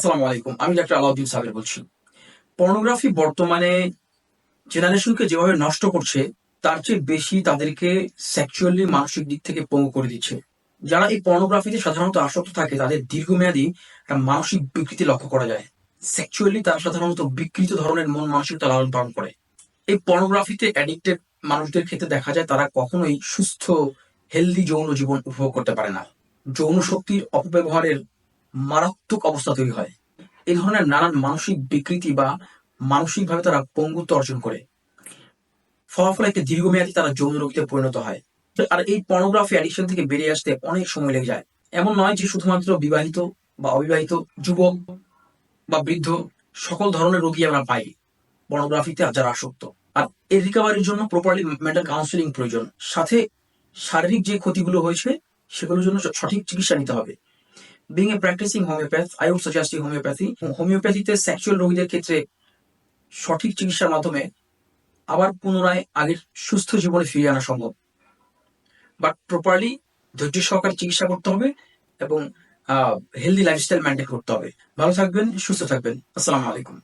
আসসালামু আলাইকুম। আমি ডাক্তার আলাউদ্দিন সাবের বলছি। পর্নোগ্রাফি বর্তমানে জেনারেশনকে যেভাবে নষ্ট করছে, তার চেয়ে বেশি তাদেরকে সেক্সুয়ালি মানসিক দিক থেকে পঙ্গু করে দিচ্ছে। যারা এই পর্নোগ্রাফিতে সাধারণত আসক্ত থাকে, তাদের দীর্ঘমেয়াদী একটা মানসিক বিকৃতি লক্ষ্য করা যায়। সেক্সুয়ালি তারা সাধারণত বিকৃত ধরনের মন মানসিকতা লালন পালন করে। এই পর্নোগ্রাফিতে অ্যাডিক্টেড মানুষদের ক্ষেত্রে দেখা যায়, তারা কখনোই সুস্থ হেলদি যৌন জীবন উপভোগ করতে পারে না। যৌন শক্তির অপব্যবহারের মারাত্মক অবস্থা তৈরি হয়। এই ধরনের নানান মানসিক বিকৃতি বা মানসিকভাবে তারা পঙ্গুত্ব অর্জন করে। ফলাফল একটি দীর্ঘমেয়াদী তারা যৌন রোগীতে পরিণত হয়। আর এই পর্নোগ্রাফি অ্যাডিকশন থেকে বেরিয়ে আসতে অনেক সময় লেগে যায়। এমন নয় যে শুধুমাত্র বিবাহিত বা অবিবাহিত যুবক বা বৃদ্ধ সকল ধরনের রোগী আমরা পাই। পর্নোগ্রাফিতে যারা আসক্ত। আর এর রিকভারির জন্য প্রপারলি মেন্টাল কাউন্সিলিং প্রয়োজন। সাথে শারীরিক যে ক্ষতিগুলো হয়েছে, সেগুলোর জন্য সঠিক চিকিৎসা নিতে হবে। Being a practicing homeopath, I would suggest you homeopathy. হোমিওপ্যাথিতে সেক্সুয়াল রোগীদের ক্ষেত্রে সঠিক চিকিৎসার মাধ্যমে আবার পুনরায় আগের সুস্থ জীবনে ফিরিয়ে আনা সম্ভব। বাট প্রপারলি ধৈর্য সহকারে চিকিৎসা করতে হবে এবং হেলদি লাইফস্টাইল মেনটেন করতে হবে। ভালো থাকবেন সুস্থ থাকবেন। আসসালামু আলাইকুম।